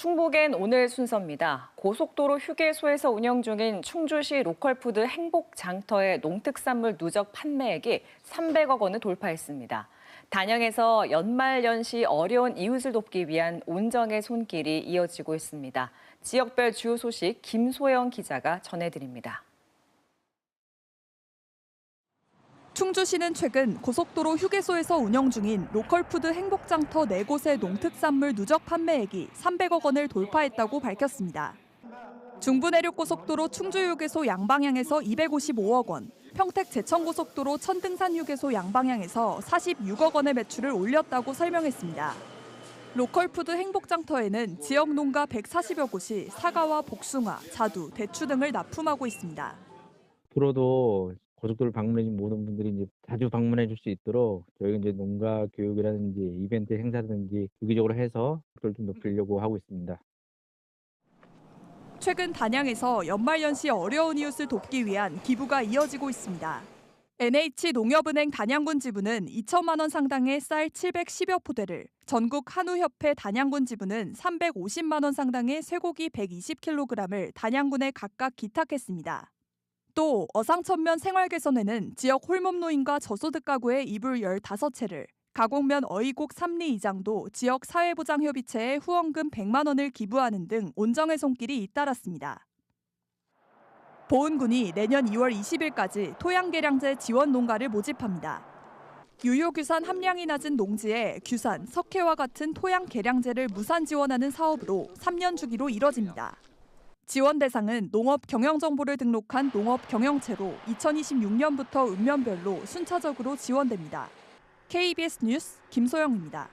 충북엔 오늘 순서입니다. 고속도로 휴게소에서 운영 중인 충주시 로컬푸드 행복장터의 농특산물 누적 판매액이 300억 원을 돌파했습니다. 단양에서 연말연시 어려운 이웃을 돕기 위한 온정의 손길이 이어지고 있습니다. 지역별 주요 소식 김소영 기자가 전해드립니다. 충주시는 최근 고속도로 휴게소에서 운영 중인 로컬푸드 행복장터 4곳의 농특산물 누적 판매액이 300억 원을 돌파했다고 밝혔습니다. 중부내륙고속도로 충주휴게소 양방향에서 255억 원, 평택 제천고속도로 천등산휴게소 양방향에서 46억 원의 매출을 올렸다고 설명했습니다. 로컬푸드 행복장터에는 지역 농가 140여 곳이 사과와 복숭아, 자두, 대추 등을 납품하고 있습니다. 앞으로도 고속도로 방문해 준 모든 분들이 이제 자주 방문해 줄 수 있도록 저희가 이제 농가 교육이라든지 이벤트 행사든지 유기적으로 해서 그걸 좀 높이려고 하고 있습니다. 최근 단양에서 연말연시 어려운 이웃을 돕기 위한 기부가 이어지고 있습니다. NH농협은행 단양군 지부는 2천만 원 상당의 쌀 710여 포대를, 전국 한우협회 단양군 지부는 350만 원 상당의 쇠고기 120kg을 단양군에 각각 기탁했습니다. 또 어상천면 생활개선에는 지역 홀몸노인과 저소득 가구의 이불 15채를, 가곡면 어이곡 삼리 이장도 지역 사회보장협의체에 후원금 100만 원을 기부하는 등 온정의 손길이 잇따랐습니다. 보은군이 내년 2월 20일까지 토양개량제 지원 농가를 모집합니다. 유효규산 함량이 낮은 농지에 규산, 석회와 같은 토양 개량제를 무산 지원하는 사업으로 3년 주기로 이뤄집니다. 지원 대상은 농업 경영 정보를 등록한 농업 경영체로 2026년부터 읍면별로 순차적으로 지원됩니다. KBS 뉴스 김소영입니다.